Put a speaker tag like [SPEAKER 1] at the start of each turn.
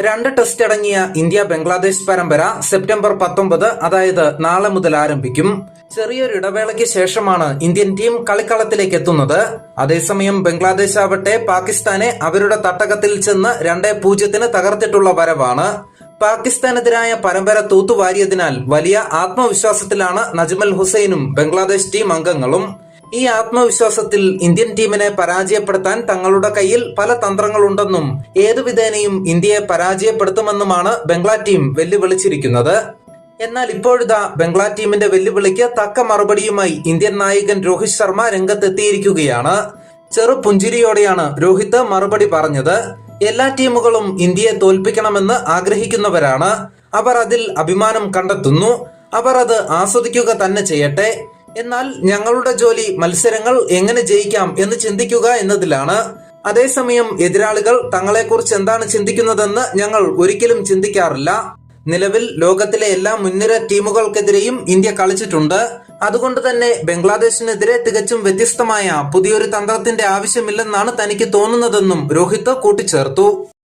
[SPEAKER 1] രണ്ട് ടെസ്റ്റ് അടങ്ങിയ ഇന്ത്യ ബംഗ്ലാദേശ് പരമ്പര സെപ്റ്റംബർ പത്തൊമ്പത് അതായത് നാളെ മുതൽ ആരംഭിക്കും. ചെറിയൊരു ഇടവേളയ്ക്ക് ശേഷമാണ് ഇന്ത്യൻ ടീം കളിക്കളത്തിലേക്ക് എത്തുന്നത്. അതേസമയം ബംഗ്ലാദേശ് ആവട്ടെ പാകിസ്ഥാനെ അവരുടെ തട്ടകത്തിൽ ചെന്ന് രണ്ടേ പൂജ്യത്തിന് തകർത്തിട്ടുള്ള വരവാണ്. പാകിസ്ഥാനെതിരായ പരമ്പര തൂത്തുവാരിയതിനാൽ വലിയ ആത്മവിശ്വാസത്തിലാണ് നജ്മൽ ഹുസൈനും ബംഗ്ലാദേശ് ടീം അംഗങ്ങളും. ഈ ആത്മവിശ്വാസത്തിൽ ഇന്ത്യൻ ടീമിനെ പരാജയപ്പെടുത്താൻ തങ്ങളുടെ കയ്യിൽ പല തന്ത്രങ്ങളുണ്ടെന്നും ഏതു വിധേനയും ഇന്ത്യയെ പരാജയപ്പെടുത്തുമെന്നുമാണ് ബംഗ്ലാ ടീം വെല്ലുവിളിച്ചിരിക്കുന്നത്. എന്നാൽ ഇപ്പോഴിതാ ബംഗ്ലാ ടീമിന്റെ വെല്ലുവിളിക്ക് തക്ക മറുപടിയുമായി ഇന്ത്യൻ നായകൻ രോഹിത് ശർമ്മ രംഗത്തെത്തിയിരിക്കുകയാണ്. ചെറു പുഞ്ചിരിയോടെയാണ് രോഹിത് മറുപടി പറഞ്ഞത്. എല്ലാ ടീമുകളും ഇന്ത്യയെ തോൽപ്പിക്കണമെന്ന് ആഗ്രഹിക്കുന്നവരാണ്. അവർ അതിൽ അഭിമാനം കണ്ടെത്തുന്നു. അവർ അത് ആസ്വദിക്കുക തന്നെ ചെയ്യട്ടെ. എന്നാൽ ഞങ്ങളുടെ ജോലി മത്സരങ്ങൾ എങ്ങനെ ജയിക്കാം എന്ന് ചിന്തിക്കുക എന്നതിലാണ്. അതേസമയം എതിരാളികൾ തങ്ങളെക്കുറിച്ച് എന്താണ് ചിന്തിക്കുന്നതെന്ന് ഞങ്ങൾ ഒരിക്കലും ചിന്തിക്കാറില്ല. നിലവിൽ ലോകത്തിലെ എല്ലാ മുൻനിര ടീമുകൾക്കെതിരെയും ഇന്ത്യ കളിച്ചിട്ടുണ്ട്. അതുകൊണ്ട് തന്നെ ബംഗ്ലാദേശിനെതിരെ തികച്ചും വ്യത്യസ്തമായ പുതിയൊരു തന്ത്രത്തിന്റെ ആവശ്യമില്ലെന്നാണ് തനിക്ക് തോന്നുന്നതെന്നും രോഹിത് കൂട്ടിച്ചേർത്തു.